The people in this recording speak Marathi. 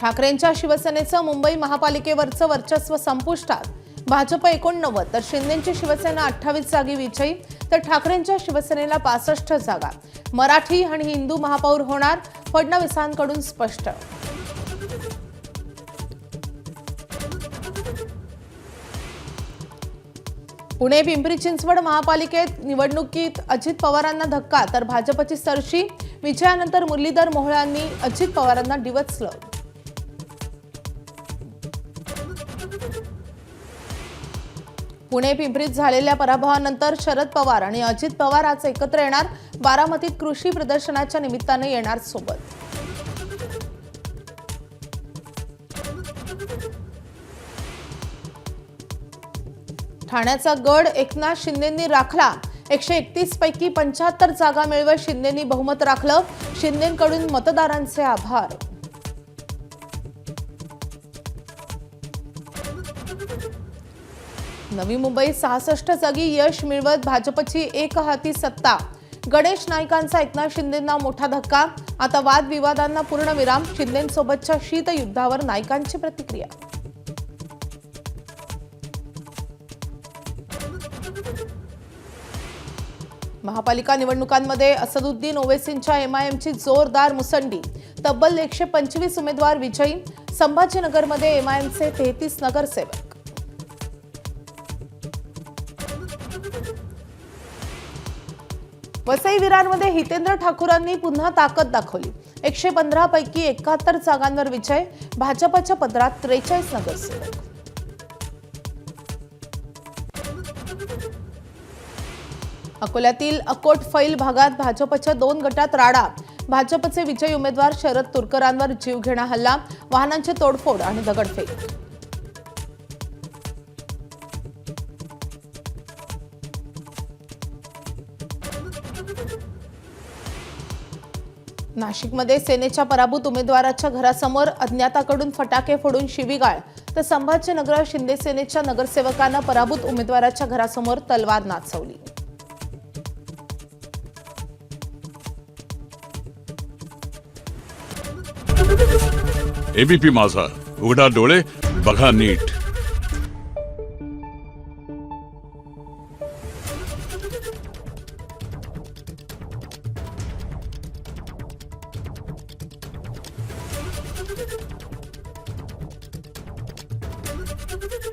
ठाकरेंच्या शिवसेनेचं मुंबई महापालिकेवरचं वर्चस्व संपुष्टात. भाजप एकोणनव्वद तर शिंदेची शिवसेना अठ्ठावीस जागी विजयी तर ठाकरेंच्या शिवसेनेला पासष्ट जागा. मराठी आणि हिंदू महापौर होणार फडणवीसांकडून स्पष्ट. पुणे पिंपरी चिंचवड महापालिकेत निवडणुकीत अजित पवारांना धक्का तर भाजपची सरशी. विजयानंतर मुरलीधर मोहळ्यांनी अजित पवारांना डिवचलं. पुणे पिंपरीत झालेल्या पराभवानंतर शरद पवार आणि अजित पवार आज एकत्र येणार. बारामतीत कृषी प्रदर्शनाच्या निमित्ताने येणार सोबत. ठाण्याचा गड एकनाथ शिंदेंनी राखला. एकशे एकतीस पैकी पंच्याहत्तर जागा मिळवत शिंदेंनी बहुमत राखलं. शिंदेकडून मतदारांचे आभार. नवी मुंबईत सहासष्ट जागी यश मिळवत भाजपची एक हाती सत्ता. गणेश नाईकांचा एकनाथ शिंदेंना मोठा धक्का. आता वादविवादांना पूर्णविराम शिंदेंसोबतच्या शीतयुद्धावर नाईकांची प्रतिक्रिया. महापालिका निवडणुकांमध्ये असदुद्दीन ओवेसींच्या एमआयएमची जोरदार मुसंडी. तब्बल एकशे पंचवीस उमेदवार विजयी. संभाजीनगरमध्ये एमआयएमचे तेहतीस नगरसेवक. वसई विरारमध्ये हितेंद्र ठाकूरांनी पुन्हा ताकद दाखवली. एकशे पंधरा पैकी एकाहत्तर जागांवर विजय भाजपच्या पदरात त्रेचाळीस नगरसेवक. अकोल्यातील अकोट फैल भागात भाजपच्या दोन गटात राडा. भाजपचे विजयी उमेदवार शरद तुरकरांवर जीवघेणा हल्ला वाहनांची तोडफोड आणि दगडफेक. नाशिकमध्ये सेनेच्या पराभूत उमेदवाराच्या घरासमोर अज्ञाताकडून फटाके फोडून शिवीगाळ तर संभाजीनगर शिंदे सेनेच्या नगरसेवकानं पराभूत उमेदवाराच्या घरासमोर तलवार नाचवली. एबीपी माझा उघडा डोळे बघा नीट. Thank you.